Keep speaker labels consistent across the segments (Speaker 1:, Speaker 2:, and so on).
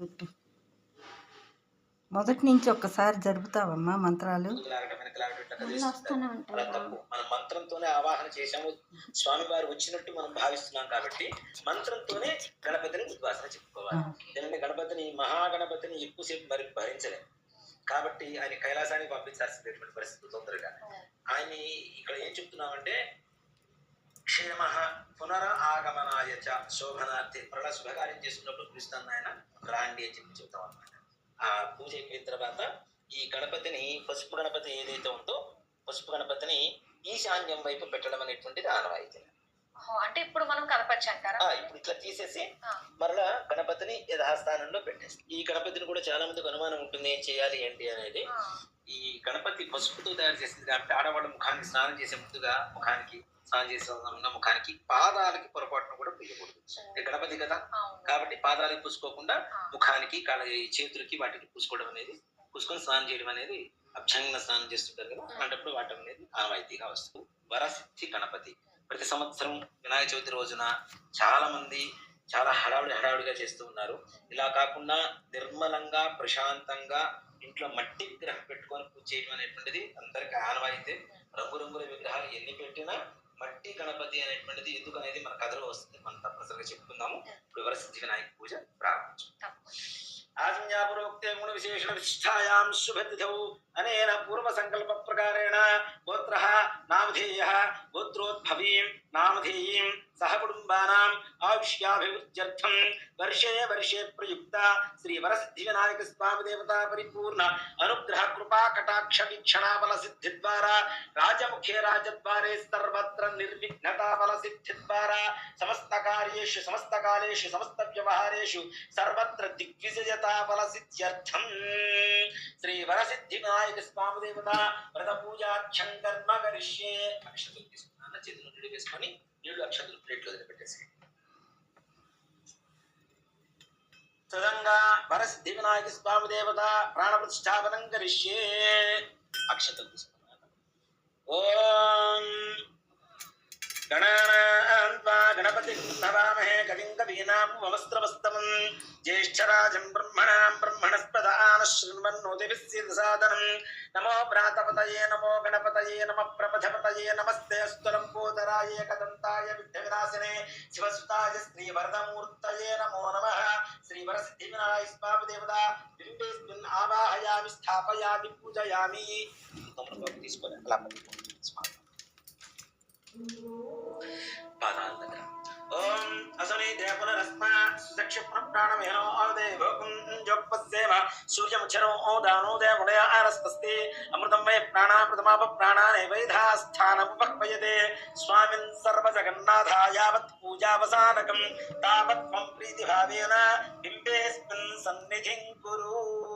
Speaker 1: పెట్టు మొదటి నుంచి ఒక్కసారి జరుపుతావమ్మా మంత్రాలు.
Speaker 2: మన మంత్రంతోనే ఆవాహన చేశాము. స్వామి వారు వచ్చినట్టు మనం భావిస్తున్నాం కాబట్టి మంత్రంతోనే గణపతిని ఉద్వాసన చెప్పుకోవాలి. ఎందుకంటే గణపతిని మహాగణపతిని ఎక్కువసేపు మరి భరించలేం. కాబట్టి ఆయన కైలాసానికి పంపించాల్సినటువంటి పరిస్థితి తొందరగా. ఆయన ఇక్కడ ఏం చెప్తున్నామంటే క్షేమ పునర ఆగమనాయ చ శోభనార్థి. మరలా శుభకార్యం చేసుకున్నప్పుడు పిలుస్తాను ఆయన రాండి అని చెప్పి చెప్తాం అనమాట ఆ పూజ అయిపోయిన తర్వాత ఈ గణపతిని పసుపు గణపతి ఏదైతే ఉందో పసుపు గణపతిని ఈశాన్యం వైపు పెట్టడం అనేటువంటిది ఆనవాయితీ.
Speaker 3: అంటే ఇప్పుడు మనం కలపచ్చు అంటారా?
Speaker 2: ఇప్పుడు ఇట్లా తీసేసి. మరలా గణపతిని యథాస్థానంలో పెట్టేసి ఈ గణపతిని కూడా చాలా మందికి అనుమానం ఉంటుంది ఏం చేయాలి ఏంటి అనేది. ఈ గణపతి పసుపుతో తయారు చేసింది కాబట్టి ఆడవాళ్ళ ముఖానికి స్నానం చేసే ముందుగా ముఖానికి స్నానం చేసే ముఖానికి పాదాలకి పొరపాటును కూడా పూయకూడదు. గణపతి కదా? కాబట్టి పాదాలకి పూసుకోకుండా ముఖానికి కాళ్ళ చేతులకి వాటికి పూసుకోవడం అనేది పూసుకొని స్నానం చేయడం అనేది అభ్యంగన స్నానం చేస్తుంటారు కదా? అలాంటప్పుడు వాటం అనేది ఆనవాయితీగా వస్తుంది. వరసిద్ధి గణపతి. ప్రతి సంవత్సరం వినాయక చవితి రోజున చాలా మంది చాలా హడావుడి హడావుడిగా చేస్తూ ఉన్నారు. ఇలా కాకుండా నిర్మలంగా ప్రశాంతంగా ఇంట్లో మట్టి విగ్రహం పెట్టుకొని పూజ చేయడం అనేటువంటిది అందరికి ఆనవాయితే. రంగురంగుల విగ్రహాలు ఎన్ని పెట్టినా మట్టి గణపతి అనేటువంటిది ఎందుకు అనేది మన కథలో వస్తుంది. మనం తప్పనిసరిగా చెప్పుకుందాము. ఇప్పుడు వరసిద్ధి వినాయక పూజ ప్రారంభించు.
Speaker 3: తప్పకుండా.
Speaker 2: ఆజ్ఞాపురోక్తే గుణ విశేషణ విశిష్టాయాం శుభతిథౌ అనేన పూర్వ సంకల్ప ప్రకారేణ గోత్ర నామధేయ గోత్రోద్భవీం నామధేయీం సహ కుటుంబానాం ఆయుష్యాభివృద్ధ్యర్థం వర్షే వర్షే ప్రయుక్త శ్రీ వరసిద్ధి వినాయక స్వామి దేవతా పరిపూర్ణ అనుగ్రహ కృపా కటాక్ష వీక్షణా బల సిద్ధి ద్వారా రాజముఖే రాజద్వారే సర్వత్ర నిర్విఘ్నతాఫల సిద్ధి ద్వారా సమస్త కార్యేషు సమస్త కాలేషు సమస్త వ్యవహారేషు సర్వత్ర దిగ్విజయతాఫల సిద్ధ్యర్థం శ్రీ వరసిద్ధి వినాయక స్వామి దేవత వ్రత పూజాఖ్యం కర్మ కరిష్యే. అక్షతులు తీసుకున్నాను చేతులు నీళ్ళు వేసుకొని నీళ్ళు అక్షతులు ప్లేట్లో వదిలిపెట్టేసి. తదంగా వరసిద్ధి వినాయక స్వామి దేవత ప్రాణ ప్రతిష్టాపనం కరిష్యే. అక్షతలు తీసుకున్నాను. ఓ కవిం కవీనాం వమస్త్రవస్తమం జ్యేష్ఠరాజం బ్రహ్మణాం బ్రహ్మణస్పదాన శృణ్వన్నోతిభిస్సిద్ధసాదనం నమో ప్రాతపతయే నమో గణపతయే నమ ప్రపథపతయే నమస్తే స్తులంబోదరాయ కదంతాయ విఘ్నవినాశినే శివసుతాయ శ్రీ వరదమూర్తయే నమో నమ శ్రీ వరసిద్ధి వినాయ స్వామి దేవత బింబేస్మిన్ ఆవాహయామి స్థాపయామి పూజయామి తీసుకొని అలా పాదాల असने देपुनरस्मा दक्षिप्राणमिहनो औदेवकुञ्जोपस्येव सूर्यमुच्छरो ओदानो देवुणय आरस्तस्ति अमृतं वै प्राणामृतमाप प्राणानेवैधास्थानमुपक्वयते स्वामिन् सर्वजगन्नाथा यावत् पूजावसानकं, तावत् त्वं प्रीतिभावेन बिम्बेऽस्मिन् सन्निधिं कुरु।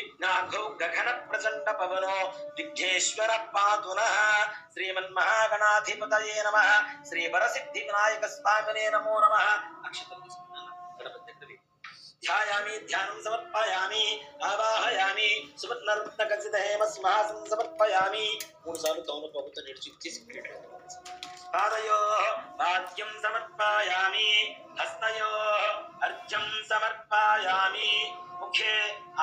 Speaker 2: ప్రమత్త విఘ్నాఘౌ గగన ప్రచండ పవనో విఘ్నేశ్వర పాదున శ్రీమన్మహాగణాధిపతయే నమ శ్రీ వరసిద్ధి వినాయక స్వామినే నమో నమ అక్షతం ధ్యాయామి ధ్యానం సమర్పయామి ఆవాహయామి సువర్ణరత్న కసిత హేమ సింహాసనం సమర్పయామి మూడు సార్లు తౌన ప్రభుత్వం నేర్చి పాదయో వాద్యం సమర్పయామి హస్తయో అర్ఘ్యం సమర్పయామి ముఖే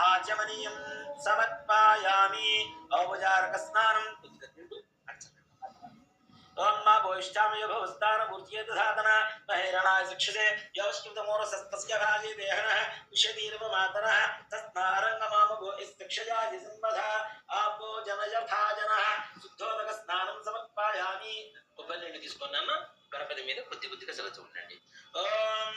Speaker 2: ఆచమనీయం సమర్పయామి ఔపచారక స్నానం కొద్దిగా తింటూ అర్చన ఓం మా భవిష్యామయ భవస్థాన మూర్తియేత సాధన మహేరణాయ శిక్షతే యవష్కృతమోరసస్తస్య భాజే దేహన విషదీర్వ మాతర తస్మారంగ మామ భో ఇస్తిక్షయాయ సంపద ఆపో జనయథా జన శుద్ధోదక స్నానం సమర్పయామి కొబ్బరి నీళ్ళు తీసుకున్నాను గణపతి మీద కొద్ది కొద్దిగా సలచు ఉండండి ఓం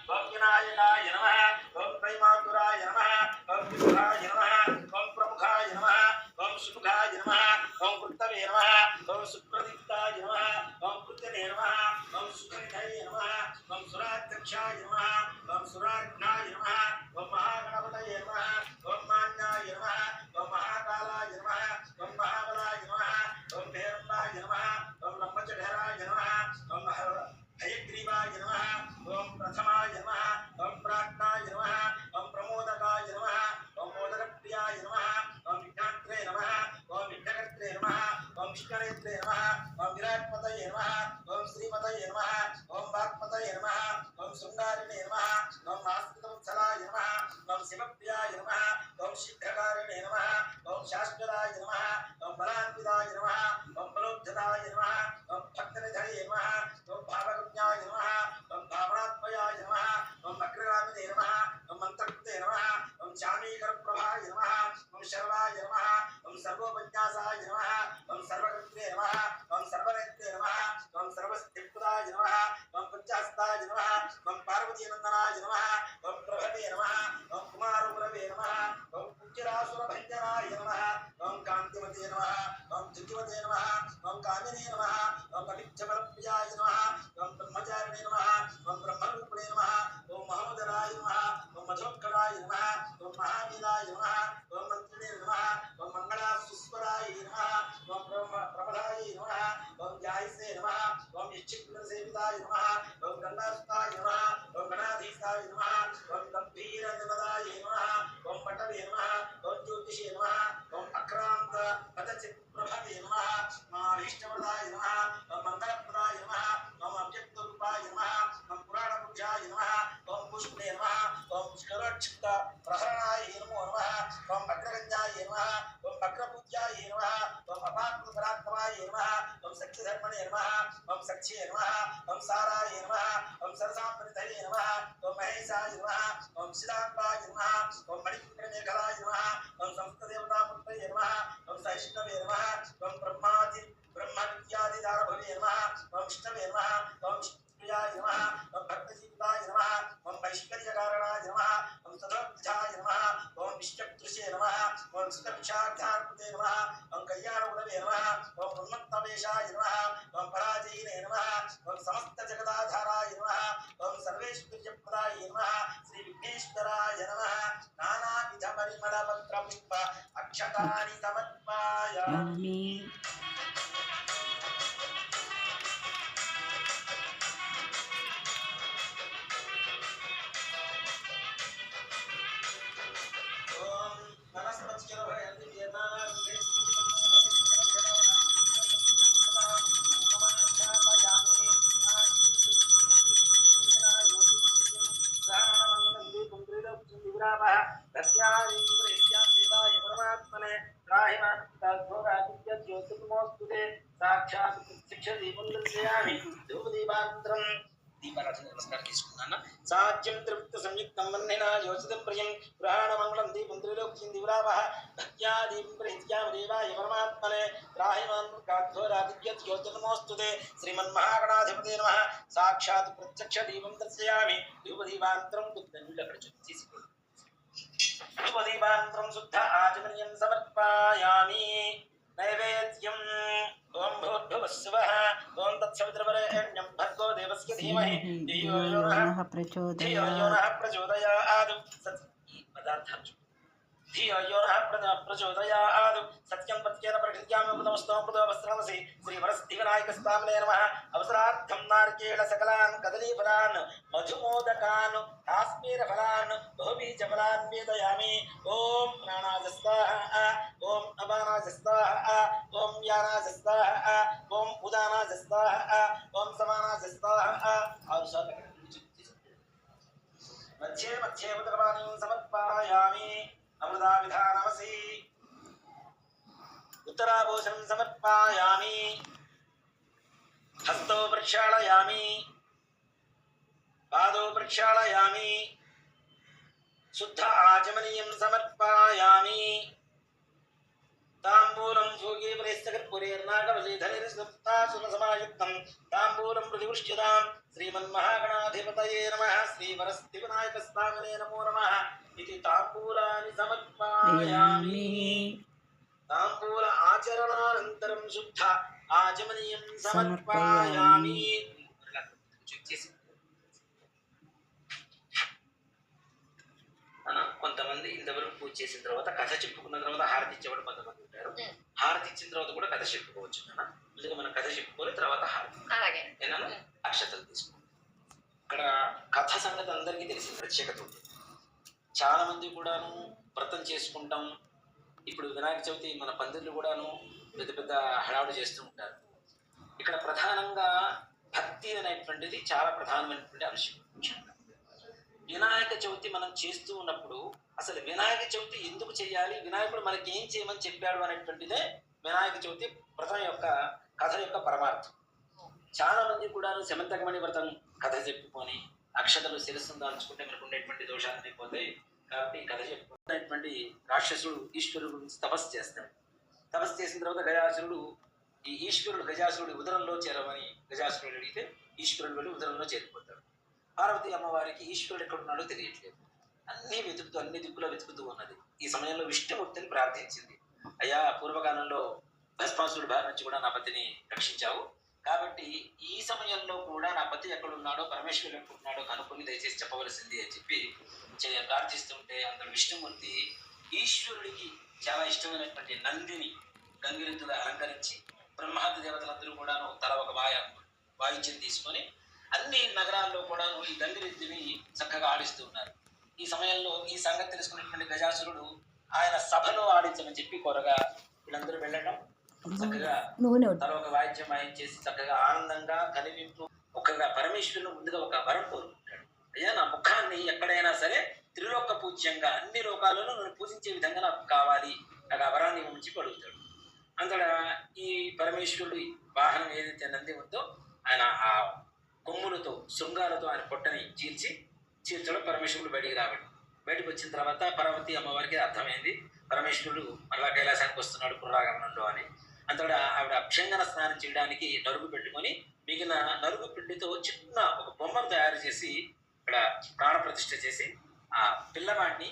Speaker 2: ధనాయకాయ నమ ఓం ప్రైమాతురాయ నమ ఓం విష్ణురాయ నమ ఓం ప్రముఖాయ నమ ఓం సుముఖాయ నమ ఓం వృత్తమే నమ ఓం సుప్రదీప్తాయ నమ ఓం కృత్యనే నమ ఓం సుఖనిధయ నమ ఓం సురాధ్యక్షాయ నమ ఓం సురాఘ్నాయ నమ ఓం మహా श्री विघ्नेश्वराय नमः। नानाविधपरिमलपत्रपुष्प अक्षतानि समर्पायामि జ్యోతిర్మోస్తుతే సాక్షాత్ ప్రత్యక్ష దీపం దర్శయామి ధూపదీపాంతరం దీపారాధన నమస్కారం తీసుకున్నాను? సాధ్యం తృప్త సంయుక్తం వందేన యోచిత ప్రియం పురాణమంగళం దీపం త్రిలోక్యం దివరావ భక్త్యా దీపం ప్రహిత్యాం దేవాయ పరమాత్మనే త్రాహిమాన్ కాధ్వరాదిత్యత్ యోజనమోస్తుతే శ్రీమన్మహాగణాధిపతే నమ. సాక్షాత్ ప్రత్యక్ష దీపం దర్శయామి. ధూపదీపాంతరం గుప్తం అక్కడ చూసి తీసుకోండి दीपदीपान्तरं शुद्ध आचमनीयं समर्पयामि। नैवेद्यम्। ॐ भूर्भुवः शिवः। ॐ तत्सवितृपरेण्यं भर्गो देवस्य धीमहि। धियो यो नः प्रचोदयात्।
Speaker 1: पदार्थार्जुन।
Speaker 2: ధీయోర్హ ప్రచోదయాదు సత్యం ప్రత్యేన పరిషద్యామృతమస్తోమృతో వస్త్రమసి శ్రీవరస్తివినాయక స్వామినే నమ. అవసరార్థం నార్కేణ సకలాన్ కదలీఫలాన్. మధుమోదకాన్ కాశ్మీర ఫలాన్ బహుబీజ ఫలాన్ వేదయామి ఓం ప్రాణాజస్వాహ उत्पायामि हस्तौ प्रक्षालयामि। पादौ प्रक्षालयामि। शुद्ध आचमनीयं समर्पयामि। ताम्बूलं भूगे परिस्तकृत्पुरेर्नाकवलीधरिर्सुप्तासुरसमायुक्तं ताम्बूलं प्रतिपुष्यतां श्रीमन्महागणाधिपतये नमः। श्रीवरस्थिविनायकस्वामिने नमो नमः। इति ताम्बूलानि समर्पयामि। తాంబూలం ఆచరణానంతరం శుద్ధ ఆచమనీయం సమర్పయామి. చేసి అన్న, కొంతమంది ఇంతవరకు పూజ చేసిన తర్వాత కథ చెప్పుకున్న తర్వాత హారతి ఇచ్చేవాడు కొంతమంది ఉంటారు. హారతి ఇచ్చిన తర్వాత కూడా కథ చెప్పుకోవచ్చు ముందుగా మనం కథ చెప్పుకొని తర్వాత హారతి
Speaker 3: అలాగే.
Speaker 2: ఏనా? అక్షతలు తీసుకో ఇక్కడ కథ సంగతి అందరికీ తెలిసిన ప్రత్యేకత ఉంది. చాలా మంది కూడాను వ్రతం చేసుకుంటాం ఇప్పుడు వినాయక చవితి మన పందిర్లు కూడాను పెద్ద పెద్ద హడావుడి చేస్తూ ఉంటారు. ఇక్కడ ప్రధానంగా భక్తి అనేటువంటిది చాలా ప్రధానమైనటువంటి అంశం. వినాయక చవితి మనం చేస్తూ ఉన్నప్పుడు అసలు వినాయక చవితి ఎందుకు చేయాలి? వినాయకుడు మనకి ఏం చేయమని చెప్పాడు అనేటువంటిదే వినాయక చవితి వ్రతం యొక్క కథ యొక్క పరమార్థం. చాలా మంది కూడా శమంతకమణి వ్రతం కథ చెప్పుకొని అక్షతలు శిరస్సును దాల్చుకుంటే మనకు ఉండేటువంటి దోషాలు పోతాయి. కాబట్టి ఈ కథ చెప్పుకున్నటువంటి రాక్షసుడు ఈశ్వరుడు గురించి తపస్సు చేస్తాడు. తపస్సు చేసిన తర్వాత గజాసురుడు ఈ ఈశ్వరుడు గజాసురుడి ఉదరంలో చేరమని గజాసురుడు అడిగితే ఈశ్వరుడు వెళ్ళి ఉదరంలో చేరిపోతాడు. పార్వతి అమ్మవారికి ఈశ్వరుడు ఎక్కడున్నాడో తెలియట్లేదు. అన్ని వెతుకుతూ అన్ని దిక్కులో వెతుకుతూ ఉన్నది. ఈ సమయంలో విష్ణుమూర్తిని ప్రార్థించింది. అయ్యా పూర్వకాలంలో భస్మాసురుడి బారి నుంచి కూడా నా పతిని రక్షించావు. కాబట్టి ఈ సమయంలో కూడా నా పతి ఎక్కడున్నాడో పరమేశ్వరుడు ఎక్కడున్నాడో కనుక్కొని దయచేసి చెప్పవలసింది అని చెప్పి ప్రార్థిస్తుంటే అందులో విష్ణుమూర్తి ఈశ్వరుడికి చాలా ఇష్టమైనటువంటి నందిని గంగిరెద్దుగా అలంకరించి బ్రహ్మాది దేవతలందరూ కూడాను తల ఒక వాయ వాయిద్యం తీసుకొని అన్ని నగరాల్లో కూడాను ఈ గంగిరెద్దుని చక్కగా ఆడిస్తూ ఉన్నారు. ఈ సమయంలో ఈ సంగతి తెలుసుకున్నటువంటి గజాసురుడు ఆయన సభలో ఆడించమని చెప్పి కోరగా వీళ్ళందరూ వెళ్ళడం
Speaker 1: నూనె
Speaker 2: తన ఒక వాయిద్యం వాయించేసి చక్కగా ఆనందంగా కనివింపు ఒకగా పరమేశ్వరుని ముందుగా ఒక వరం కోరుకుంటాడు. అయ్యా నా ముఖాన్ని ఎక్కడైనా సరే త్రిలోక పూజ్యంగా అన్ని లోకాలలో నన్ను పూజించే విధంగా నాకు కావాలి. నాకు ఆ వరాన్ని ఉంచి అడుగుతాడు. అంతటా ఈ పరమేశ్వరుడి వాహనం ఏదైతే నంది ఉందో ఆయన ఆ కొమ్ములతో శృంగాలతో ఆయన పొట్టని చీల్చి చీల్చడం పరమేశ్వరుడు బయటికి రావడం. బయటకు వచ్చిన తర్వాత పార్వతి అమ్మవారికి అర్థమైంది. పరమేశ్వరుడు మరలా కైలాసానికి వస్తున్నాడు పునరాగమనంలో అని. అతడు ఆవిడ అభ్యంగన స్నానం చేయడానికి నరుగు పెట్టుకొని మిగిలిన నరుగు పిండితో చిన్న ఒక బొమ్మను తయారు చేసి ఇక్కడ ప్రాణప్రతిష్ఠ చేసి ఆ పిల్లవాడిని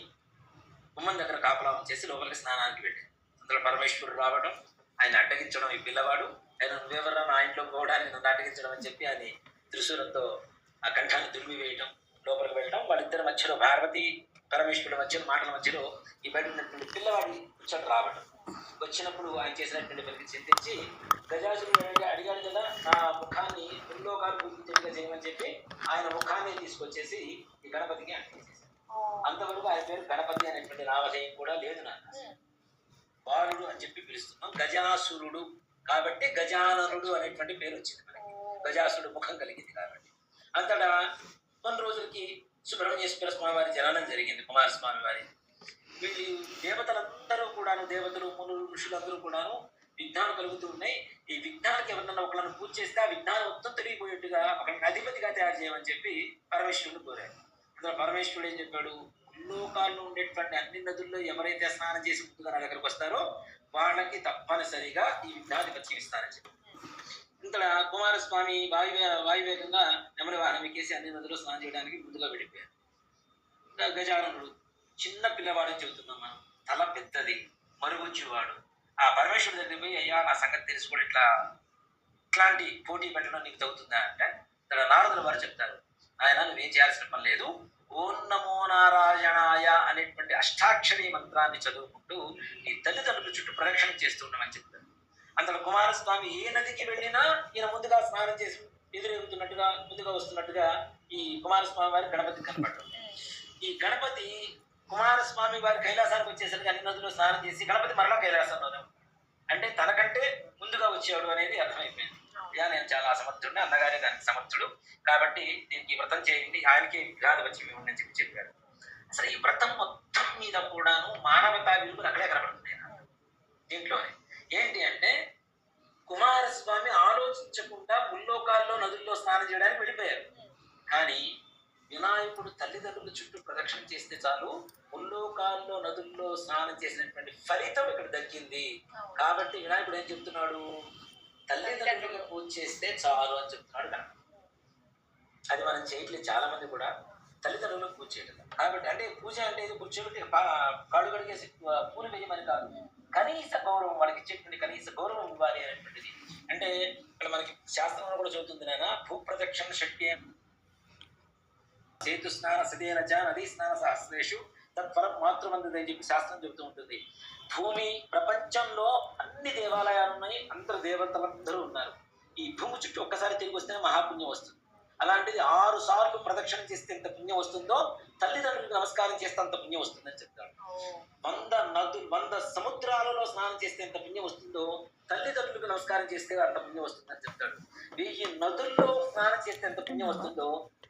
Speaker 2: గుమ్మం దగ్గర కాపలా చేసి లోపలికి స్నానానికి పెట్టి అందులో పరమేశ్వరుడు రావడం ఆయన అడ్డగించడం ఈ పిల్లవాడు. ఆయన నువ్వెవరా నా ఇంట్లో పోవడానికి నన్ను అడ్డగించడం అని చెప్పి ఆయన త్రిశూలంతో ఆ కంఠాన్ని దుర్మి వేయడం లోపలికి వెళ్ళడం వాళ్ళిద్దరి మధ్యలో పార్వతి పరమేశ్వరుడి మధ్యలో మాటల మధ్యలో ఈ బయట ఉన్నటువంటి పిల్లవాడి కూర్చొని రావడం వచ్చినప్పుడు ఆయన చేసినటువంటి పనికి చింతించి గజాసురుడు అడిగాడు కదా నా ముఖాన్ని ముల్లోకాలు పూజించేట్టుగా చేయమని చెప్పి ఆయన ముఖాన్ని తీసుకొచ్చేసి ఈ గణపతికి అంటించేశారు అంతవరకు ఆయన పేరు గణపతి అనేటువంటి నామధేయం కూడా లేదు నాకు బాలుడు అని చెప్పి పిలుస్తున్నాం గజాసురుడు కాబట్టి గజాననుడు అనేటువంటి పేరు వచ్చింది మనకి. గజాసురుడు ముఖం కలిగింది కాబట్టి. అంతటా కొన్ని రోజులకి సుబ్రహ్మణ్యేశ్వర స్వామి వారి జననం జరిగింది కుమారస్వామి వారి వీళ్ళు దేవతలందరూ కూడాను దేవతలు మునులు ఋషులందరూ కూడాను విఘ్నాలు కలుగుతూ ఉన్నాయి. ఈ విఘ్నాలకి ఎవరన్నా ఒకళ్ళని పూజ చేస్తే ఆ విఘ్నాలు మొత్తం తొలగిపోయేట్టుగా ఒకరిని అధిపతిగా తయారు చేయమని చెప్పి పరమేశ్వరుడు కోరాడు. అందులో పరమేశ్వరుడు ఏం చెప్పాడు? లోకాల్లో ఉండేటువంటి అన్ని నదుల్లో ఎవరైతే స్నానం చేసి ముందుగా నా దగ్గరకు వస్తారో వాళ్ళకి తప్పనిసరిగా ఈ విఘ్నాధిపత్యం ఇస్తారని చెప్పి. ఇంత కుమారస్వామి వాయువే వాయువేగంగా నెమలి వాహనం ఎక్కేసి అన్ని నదులు స్నానం చేయడానికి ముందుగా వెళ్ళిపోయారు గజానుడు చిన్న పిల్లవాడని చెబుతున్నాం మనం. తల పెద్దది. మరుగుజ్జువాడు. ఆ పరమేశ్వరుడు దగ్గర పోయి అయ్యా నా సంగతి తెలుసుకుని ఇట్లా ఇట్లాంటి పోటీ పెట్టడం నీకు తగ్గుతుందా? అంటే ఇక్కడ నారదుల వారు చెప్తారు ఆయన నువ్వేం చేయాల్సిన పని లేదు. ఓం నమో నారాయణాయ అనేటువంటి అష్టాక్షరి మంత్రాన్ని చదువుకుంటూ నీ తల్లిదండ్రుల చుట్టూ ప్రదక్షిణ చేస్తూ ఉండమని చెప్తారు. అంతలో కుమారస్వామి ఏ నదికి వెళ్ళినా ఈయన ముందుగా స్నానం చేసి ఎదురెగుతున్నట్టుగా ముందుగా వస్తున్నట్టుగా ఈ కుమారస్వామి వారి గణపతి కనపడ్డారు ఈ గణపతి కుమారస్వామి వారి కైలాసానికి వచ్చేసరికి అన్ని నదులు స్నానం చేసి గణపతి మరలా కైలాసంలోనే అంటే తనకంటే ముందుగా వచ్చేవాడు అనేది అర్థమైపోయింది. అయ్యా నేను చాలా అసమర్థుడిని అన్నగారే దానికి సమర్థుడు. కాబట్టి దీనికి వ్రతం చేయండి ఆయనకి విఘాలు వచ్చి ఇవ్వండి చెప్పి చెప్పాడు. అసలు ఈ వ్రతం మొత్తం మీద కూడాను మానవతా విలువలు అక్కడే కనబడుతుంది నాకు. దీంట్లోనే ఏంటి అంటే కుమారస్వామి ఆలోచించకుండా ముల్లోకాల్లో నదుల్లో స్నానం చేయడానికి వెళ్ళిపోయారు. కానీ వినాయకుడు తల్లిదండ్రుల చుట్టూ ప్రదక్షిణ చేస్తే చాలు ముల్లోకాల్లో నదుల్లో స్నానం చేసినటువంటి ఫలితం ఇక్కడ దక్కింది. కాబట్టి వినాయకుడు ఏం చెప్తున్నాడు? తల్లిదండ్రులకు పూజ చేస్తే చాలు అని చెప్తున్నాడు కనుక అది మనం చేయట్లేదు చాలా మంది కూడా. తల్లిదండ్రులకు పూజ చేయటం కాబట్టి అంటే పూజ అంటే ఇది కూర్చోబెట్టి కాళ్ళు కడిగేసి పూలు వేయమని కాదు. కనీస గౌరవం వాళ్ళకి ఇచ్చేటువంటి కనీస గౌరవం ఇవ్వాలి అనేటువంటిది. అంటే ఇక్కడ మనకి శాస్త్రంలో కూడా చదువుతుంది నాయన భూప్రదక్షిణ శక్తి సేతు స్నాన సదేన చ నదీ స్నాన సహస్రేషు తత్ఫలం మాతృమందని చెప్పి శాస్త్రం చెబుతూ ఉంటుంది. భూమి ప్రపంచంలో అన్ని దేవాలయాలు ఉన్నాయి అందరు దేవతలందరూ ఉన్నారు. ఈ భూమి చుట్టూ ఒక్కసారి తిరిగి వస్తేనే మహాపుణ్యం వస్తుంది. అలాంటిది ఆరు సార్లు ప్రదక్షిణ చేస్తే ఎంత పుణ్యం వస్తుందో తల్లిదండ్రులకు నమస్కారం చేస్తే అంత పుణ్యం వస్తుందని చెప్తాడు. వంద నదు వంద సముద్రాలలో స్నానం చేస్తే ఎంత పుణ్యం వస్తుందో తల్లిదండ్రులకు నమస్కారం చేస్తే అంత పుణ్యం వస్తుందని చెప్తాడు వెయ్యి నదుల్లో స్నానం చేస్తే ఎంత పుణ్యం వస్తుందో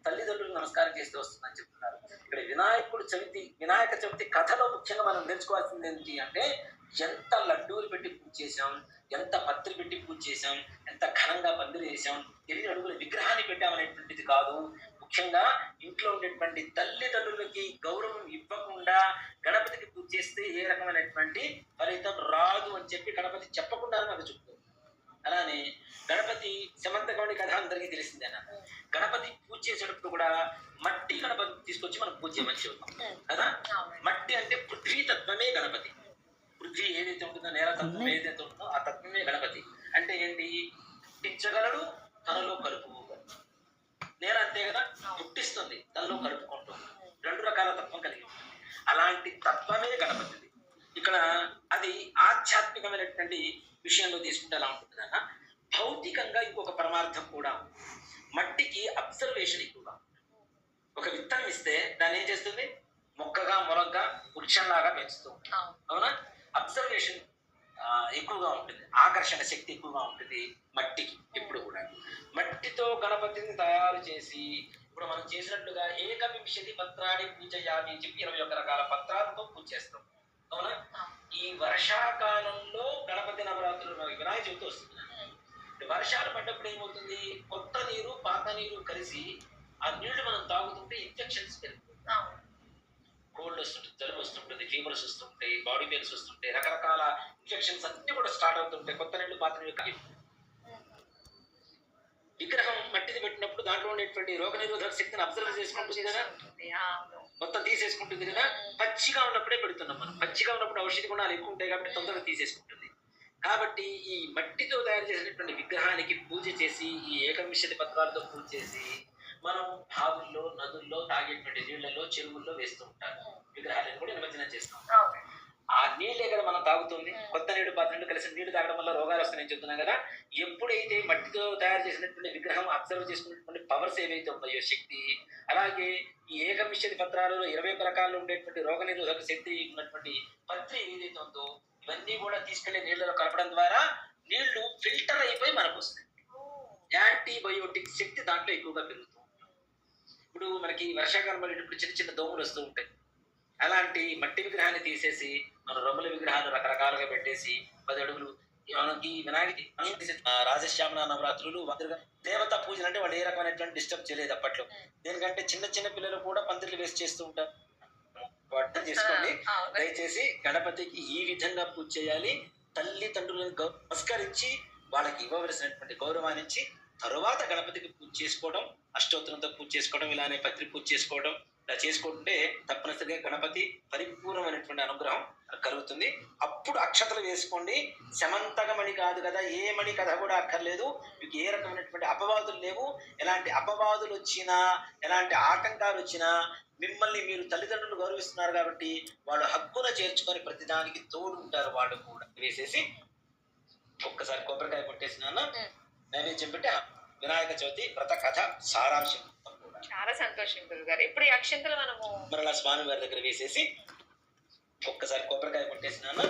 Speaker 2: తల్లిదండ్రులు నమస్కారం చేస్తే వస్తుందని చెప్తున్నారు. ఇక్కడ వినాయకుడు చవితి వినాయక చవితి కథలో ముఖ్యంగా మనం నేర్చుకోవాల్సింది ఏంటి అంటే ఎంత లడ్డూలు పెట్టి పూజ చేసాం ఎంత పత్రి పెట్టి పూజ చేసాం ఎంత ఘనంగా పందిరి చేసాం ఎన్ని అడుగుల విగ్రహాన్ని పెట్టామనేటువంటిది కాదు. ముఖ్యంగా ఇంట్లో ఉండేటువంటి తల్లిదండ్రులకి గౌరవం ఇవ్వకుండా గణపతికి పూజ చేస్తే ఏ రకమైనటువంటి ఫలితం రాదు అని చెప్పి గణపతి చెప్పకుండా నాకు చెప్తుంది. అలానే గణపతి సమంతకమణి కథ అందరికీ తెలిసిందేనా గణపతి పూజ చేసేటప్పుడు కూడా మట్టి గణపతి తీసుకొచ్చి మనం పూజ చేయమని కదా. మట్టి అంటే పృథ్వీ తత్వమే గణపతి. పృథ్వీ ఏదైతే ఉంటుందో నేల తత్వం ఏదైతే ఉంటుందో ఆ తత్వమే గణపతి. అంటే ఏంటి? పుట్టించగలడు తనలో కలుపు నేల అంతే కదా? పుట్టిస్తుంది తనలో కలుపుకుంటుంది. రెండు రకాల తత్వం కలిగి ఉంటుంది. అలాంటి తత్వమే గణపతిది. ఇక్కడ అది ఆధ్యాత్మికమైనటువంటి విషయంలో తీసుకుంటే ఎలా ఉంటుంది అన్న భౌతికంగా ఇంకొక పరమార్థం కూడా. మట్టికి అబ్జర్వేషన్ ఎక్కువగా. ఒక విత్తనం ఇస్తే దాన్ని ఏం చేస్తుంది? మొక్కగా మొలగ్గా వృక్షంలాగా పెంచుతుంది
Speaker 3: అవును.
Speaker 2: అబ్జర్వేషన్ ఎక్కువగా ఉంటుంది. ఆకర్షణ శక్తి ఎక్కువగా ఉంటుంది మట్టికి ఎప్పుడు కూడా. మట్టితో గణపతిని తయారు చేసి ఇప్పుడు మనం చేసినట్లుగా ఏకవింశతి పత్రాన్ని పూజయామి అని చెప్పి ఇరవై ఒక రకాల పత్రాలతో పూజ చేస్తాం. అవునా. ఈ వర్షాకాలంలో గణపతి నవరాత్రులు వినాయక చవితి వస్తుంది. వర్షాలు పడ్డప్పుడు ఏమవుతుంది? కొత్త నీరు పాత నీరు కలిసి ఆ నీళ్ళు మనం తాగుతుంటే ఇన్ఫెక్షన్స్ పెరుగుతుంది. కోల్డ్ వస్తుంటుంది జలుబు వస్తుంటుంది ఫీవర్స్ వస్తుంటాయి బాడీ పెయిన్స్ వస్తుంటాయి రకరకాల ఇన్ఫెక్షన్స్ అన్ని కూడా స్టార్ట్ అవుతుంటాయి. కొత్త నీళ్ళు పాత నీళ్ళు కలిపి విగ్రహం మట్టిది పెట్టినప్పుడు దాంట్లో ఉండేటువంటి రోగ నిరోధక శక్తిని అబ్జర్వ్ చేసుకుంటుంది కదా. మొత్తం తీసేసుకుంటుంది కదా. పచ్చిగా ఉన్నప్పుడే పెడుతున్నాం మనం. పచ్చిగా ఉన్నప్పుడు ఔషధ గుణాలు ఎక్కువ ఉంటాయి కాబట్టి తొందరగా తీసేసుకుంటుంది. కాబట్టి ఈ మట్టితో తయారు చేసినటువంటి విగ్రహానికి పూజ చేసి ఈ ఏకమిషతి పత్రాలతో పూజ చేసి మనం బావుల్లో నదుల్లో తాగేటువంటి నీళ్ళలో చెరువుల్లో వేస్తూ ఉంటారు. విగ్రహాలను కూడా నిమజ్జనం చేస్తాం ఆ నీళ్ళే కదా మనం తాగుతుంది? కొత్త నీళ్ళు పాత కలిసి నీళ్ళు తాగడం వల్ల రోగాలు వస్తాయని చెప్తున్నాం కదా. ఎప్పుడైతే మట్టితో తయారు చేసినటువంటి విగ్రహం అబ్జర్వ్ చేసుకున్నటువంటి పవర్స్ ఏవైతే ఉన్నాయో శక్తి అలాగే ఈ ఏకమిషతి పత్రాలలో ఇరవై ఒక రకాల్లో ఉండేటువంటి రోగ నిరోధక శక్తి ఉన్నటువంటి పత్రి ఏదైతే ఉందో ఇవన్నీ కూడా తీసుకెళ్ళి నీళ్ళలో కలపడం ద్వారా నీళ్ళు ఫిల్టర్ అయిపోయి మనకు వస్తాయి.
Speaker 3: ఓ.
Speaker 2: యాంటీబయోటిక్ శక్తి దాంట్లో ఎక్కువగా పెరుగుతుంది. ఇప్పుడు మనకి వర్షాకాలం పడేటప్పుడు చిన్న చిన్న దోమలు వస్తూ ఉంటాయి. అలాంటి మట్టి విగ్రహాన్ని తీసేసి మన రొమ్మల విగ్రహాలు రకరకాలుగా పెట్టేసి పది అడుగులు మనకి ఆ, రాజశ్యామల నవరాత్రులు దేవతా పూజలు అంటే వాళ్ళు ఏ రకమైనటువంటి డిస్టర్బ్ చేయలేదు అప్పట్లో. దేనికంటే చిన్న చిన్న పిల్లలు కూడా పందిర్లు వేసి చేస్తూ ఉంటారు. అర్థం చేసుకోండి. దయచేసి గణపతికి ఈ విధంగా పూజ చేయాలి. తల్లిదండ్రులను నమస్కరించి వాళ్ళకి ఇవ్వవలసినటువంటి గౌరవాన్ని ఇచ్చి తరువాత గణపతికి పూజ చేసుకోవడం అష్టోత్తరంతో పూజ చేసుకోవడం ఇలానే పత్రి పూజ చేసుకోవడం ఇలా చేసుకుంటే తప్పనిసరిగా గణపతి పరిపూర్ణమైనటువంటి అనుగ్రహం కలుగుతుంది. అప్పుడు అక్షతలు వేసుకోండి. శమంతకమణి కాదు కదా ఏ మణి కథ కూడా అక్కర్లేదు. మీకు ఏ రకమైనటువంటి అపవాదులు లేవు. ఎలాంటి అపవాదులు వచ్చినా ఎలాంటి ఆటంకాలు వచ్చినా మిమ్మల్ని మీరు తల్లిదండ్రులు గౌరవిస్తున్నారు కాబట్టి వాళ్ళు హక్కున చేర్చుకొని ప్రతిదానికి తోడు ఉంటారు వాళ్ళు కూడా. వేసేసి ఒక్కసారి కొబ్బరికాయ కొట్టేసినాను. నైవేద్యం పెట్టి వినాయక చవితి వ్రత కథ సారాంశం.
Speaker 3: చాలా సంతోషం గురువు గారు ఇప్పుడు ఈ అక్షంతలు మనము
Speaker 2: మరలా స్వామి వారి దగ్గర వేసేసి ఒక్కసారి కొబ్బరికాయ కొట్టేసినాను.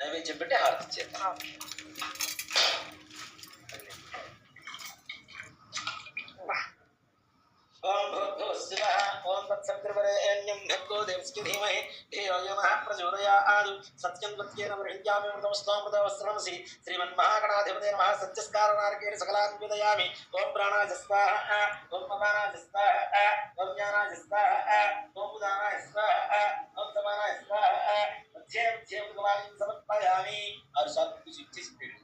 Speaker 2: నైవేద్యం పెట్టి హారతి చేద్దాం. ఓం शिवः ॐ तत्सवितृवरेण्यं भर्गो देवस्य धीमहि धियो यो नः प्रचोदयात् सत्यं त्वत्केन गृह्यामि मृतमस्तोमृतवस्त्रमसि श्रीमन्महागणाधिपते नमः सत्यस्कारणार्केण सकलान् वेदयामि ॐ प्राणाय स्वाहा ॐ पवानाय स्वाहा ॐ ज्ञानाय स्वाहा ॐ उदानाय स्वाहा ॐ समानाय स्वाहा मध्ये मध्ये भगवान् समर्पयामि और सब कुछ इच्छित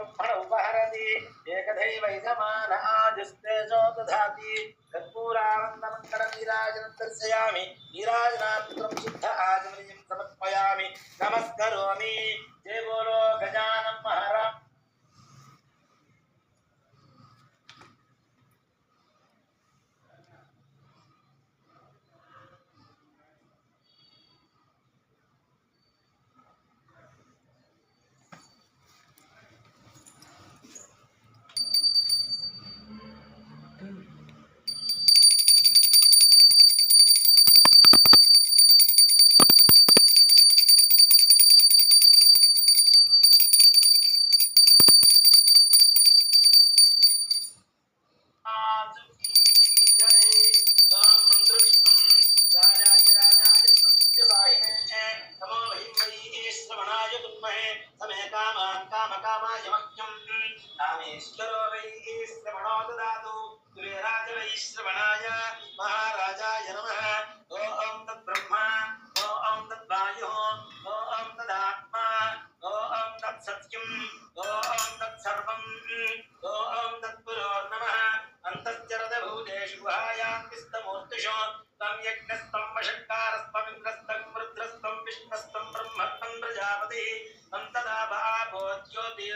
Speaker 2: ब्रह्मण उपहरति कर्पूरानन्दमङ्गलनीराजनं दर्शयामि। नीराजनात्रं शुद्ध आजमनीयं समर्पयामि। नमस्करोमि।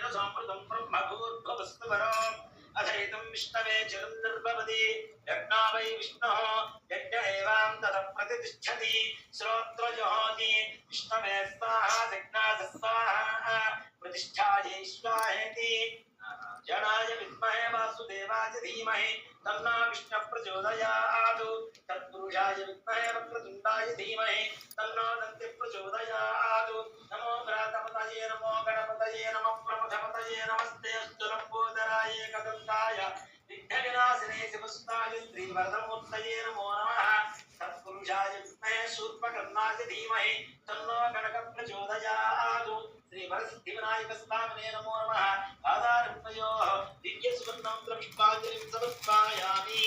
Speaker 2: भाभोज्योतिरसमृतं ब्रह्मभूर्भुवस्तु वरो अथैतं विष्णवे चिरं निर्भवति यज्ञा वै विष्णुः, यज्ञ एवां ततः प्रतिष्ठति। श्रोत्रजहोति विष्णवे स्वाहा यज्ञाय स्वाहा प्रतिष्ठायै स्वाहेति। जनाय विद्महे वासुदेवाय धीमहि, तन्नो विष्णुः प्रचोदयात् तत्पुरुषाय विद्महे वक्रतुण्डाय धीमहि, तन्नो दन्ति प्रचोदयात् नमो भ्रातपतये नमो गणपतये नमः प्रमथपतये नमस्ते अस्तु लम्बोदराय एकदन्ताय विघ्नविनाशिने शिवस्ताय श्रीवरदमूर्तये नमो नमः। తత్పురుషాయ విద్మహే శూర్పకర్ణాయ ధీమహి తన్నో కనక ప్రచోదయాత్ శ్రీ వరసిద్ధి వినాయక స్వామినే నమో నమ పాదారంభయో దివ్య సువర్ణం ద్రవిష్పాంజలి సమర్పయామి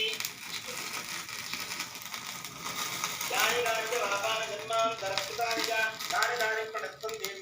Speaker 2: యాని నాటి వాపాన జన్మాం తరపుతాని యాని నాటి పడత్తం దేవి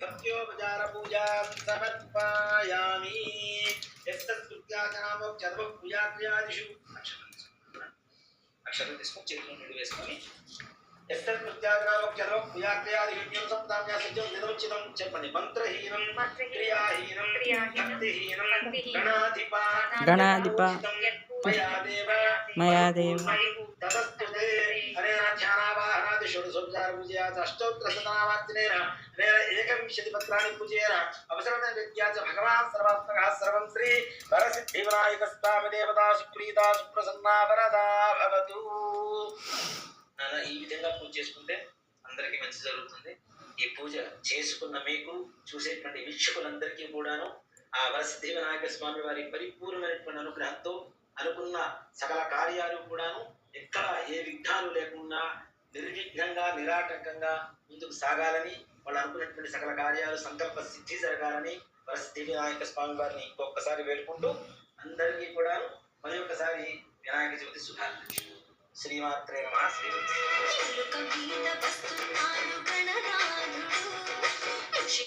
Speaker 2: ప్రత్యోపచార పూజాం సమర్పయామి ఎత్తత్కృత్యాకామో చదవ పూజాక్రియాదిషు అక్షరం తీసుకొని చేతిలో నిడు వేసుకొని ఎత్తత్కృత్యాకామో చదవ పూజాక్రియాదిషు న్యూసం దామ్యాసత్యం నిరోచితం గణాధిపా మయా దేవ ఏకవింశతి పత్రాన్ని అవసరమైన విద్యా భగవాన్ సర్వం శ్రీ వరసిద్ధి వినాయక స్వామి దేవతా సుప్రసన్నా వరదా భవతు ఈ విధంగా పూజ చేసుకుంటే అందరికీ మంచి జరుగుతుంది. ఈ పూజ చేసుకున్న మీకు చూసేటువంటి వీక్షకులందరికీ కూడాను ఆ వరసిద్ధి వినాయక స్వామి వారి పరిపూర్ణమైనటువంటి అనుగ్రహంతో అనుకున్న సకల కార్యాలు కూడాను ఎక్కడ ఏ విఘ్నాలు లేకుండా నిర్విఘ్నంగా నిరాటంకంగా ముందుకు సాగాలని వాళ్ళు అనుకున్నటువంటి సకల కార్యాలు సంకల్ప సిద్ధి జరగాలని పరిస్థితి వినాయక స్వామి వారిని ఇంకొకసారి వేడుకుంటూ అందరికీ కూడా మరి ఒకసారి వినాయక చవితి శుభాలు శ్రీమాత్రే నమ. శ్రీ